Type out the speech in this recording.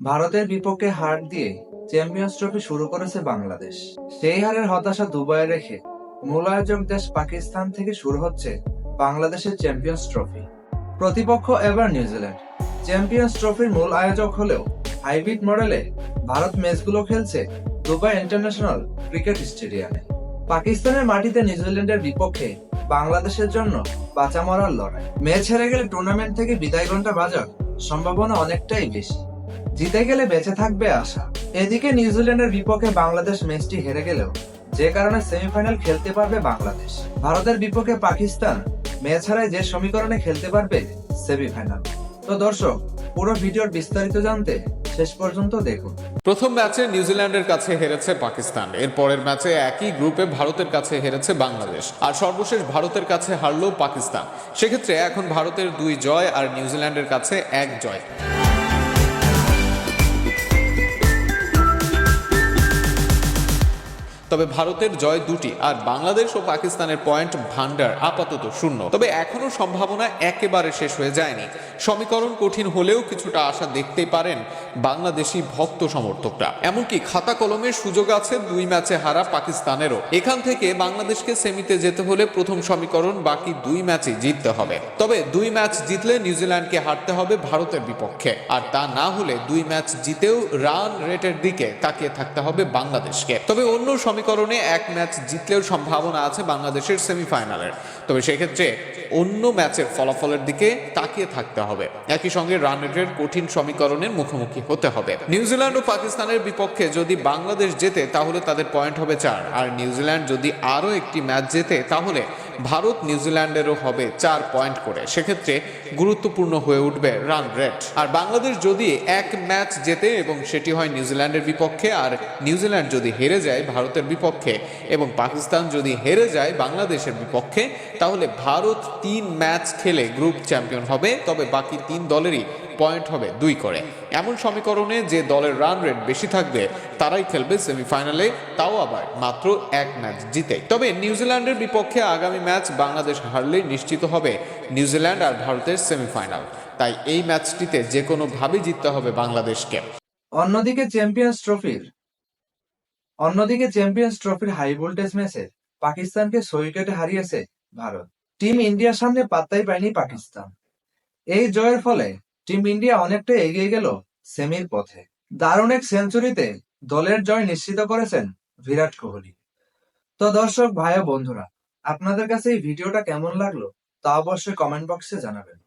ভারতের বিপক্ষে হার দিয়ে চ্যাম্পিয়ন্স ট্রফি শুরু করেছে বাংলাদেশ। সেই হারের হতাশা দুবাই রেখে মূল আয়োজক দেশ পাকিস্তান থেকে শুরু হচ্ছে বাংলাদেশের চ্যাম্পিয়ন্স ট্রফি। প্রতিপক্ষ এবার নিউজিল্যান্ড। চ্যাম্পিয়ন্স ট্রফির মূল আয়োজক হলেও হাইব্রিড মডেলে ভারত ম্যাচগুলো খেলছে দুবাই ইন্টারন্যাশনাল ক্রিকেট স্টেডিয়ামে। পাকিস্তানের মাটিতে নিউজিল্যান্ডের বিপক্ষে বাংলাদেশের জন্য বাঁচা মরার লড়াই। ম্যাচ হেরে গেলে টুর্নামেন্ট থেকে বিদায় ঘণ্টা বাজার সম্ভাবনা অনেকটাই বেশি। জিতে গেলে বেঁচে থাকবে আশা। এদিকে নিউজিল্যান্ডের বিপক্ষে বাংলাদেশ ম্যাচটি হেরে গেলেও, যে কারণে সেমিফাইনাল খেলতে পারবে বাংলাদেশ। ভারতের বিপক্ষে পাকিস্তান ম্যাচ হারায় যে সমীকরণে খেলতে পারবে সেমিফাইনাল। তো দর্শক, পুরো ভিডিওর বিস্তারিত জানতে শেষ পর্যন্ত দেখুন। প্রথম ম্যাচে নিউজিল্যান্ডের কাছে হেরেছে পাকিস্তান। এর পরের ম্যাচে একই গ্রুপে ভারতের কাছে হেরেছে বাংলাদেশ। আর সর্বশেষ ভারতের কাছে হারলো পাকিস্তান। সেক্ষেত্রে এখন ভারতের দুই জয় আর নিউজিল্যান্ডের কাছে এক জয়। তবে ভারতের জয় দুটি আর বাংলাদেশ ও পাকিস্তানের পয়েন্ট ভান্ডার আপাতত শূন্য। তবে এখনও সম্ভাবনা একেবারে শেষ হয়ে যায়নি। সমীকরণ কঠিন হলেও কিছুটা আশা দেখতেই পারেন বাংলাদেশি ভক্ত সমর্থকরা। এমনকি খাতা কলমের সুযোগ আছে, দুই ম্যাচে হারা পাকিস্তানেরও। এখান থেকে বাংলাদেশকে সেমিতে যেতে হলে প্রথম সমীকরণ, বাকি দুই ম্যাচে জিততে হবে। তবে দুই ম্যাচ জিতলে নিউজিল্যান্ডকে হারতে হবে ভারতের বিপক্ষে। আর তা না হলে দুই ম্যাচ জিতেও রান রেটের দিকে তাকিয়ে থাকতে হবে বাংলাদেশকে। তবে অন্য সমীকরণে এক ম্যাচ জিতলেও সম্ভাবনা আছে বাংলাদেশের সেমিফাইনালের। তবে সেক্ষেত্রে অন্য ম্যাচের ফলাফলের দিকে তাকিয়ে থাকতে হবে একই সঙ্গে রান রেটের কঠিন সমীকরণের মুখোমুখি হতে হবে। নিউজিল্যান্ড ও পাকিস্তানের বিপক্ষে যদি বাংলাদেশ জেতে, তাহলে তাদের পয়েন্ট হবে চার। আর নিউজিল্যান্ড যদি আরও একটি ম্যাচ জেতে, তাহলে ভারত নিউজিল্যান্ডেরও হবে চার পয়েন্ট করে। সেক্ষেত্রে গুরুত্বপূর্ণ হয়ে উঠবে রান রেট। আর বাংলাদেশ যদি এক ম্যাচ জেতে এবং সেটি হয় নিউজিল্যান্ডের বিপক্ষে, আর নিউজিল্যান্ড যদি হেরে যায় ভারতের বিপক্ষে এবং পাকিস্তান যদি হেরে যায় বাংলাদেশের বিপক্ষে, তাহলে ভারত তিন ম্যাচ খেলে গ্রুপ চ্যাম্পিয়ন হবে। তবে বাকি তিন দলেরই পয়েন্ট হবে দুই করে। এমন সমীকরণে যে দলের রান রেট বেশি থাকবে, তারাই খেলবে সেমিফাইনালে তাও আবার মাত্র এক ম্যাচ জিতে তবে নিউজিল্যান্ডের বিপক্ষে আগামী ম্যাচ বাংলাদেশ হারলেই নিশ্চিত হবে নিউজিল্যান্ড আর ভারতের সেমিফাইনাল তাই এই ম্যাচটিতে যে কোনোভাবেই জিততে হবে বাংলাদেশকে। অন্যদিকে চ্যাম্পিয়ন্স ট্রফির অন্যদিকে চ্যাম্পিয়ন্স ট্রফির হাই ভোল্টেজ ম্যাচে পাকিস্তানকে উইকেটে হারিয়েছে ভারত। টিম ইন্ডিয়ার সামনে পাত্তাই পায়নি পাকিস্তান। এই জয়ের ফলে টিম ইন্ডিয়া অনেকটা এগিয়ে গেল সেমির পথে। দারুণ এক সেঞ্চুরিতে দলের জয় নিশ্চিত করেছেন বিরাট কোহলি। তো দর্শক, ভাই বন্ধুরা, আপনাদের কাছে এই ভিডিওটা কেমন লাগল তা অবশ্যই কমেন্ট বক্সে জানাবেন।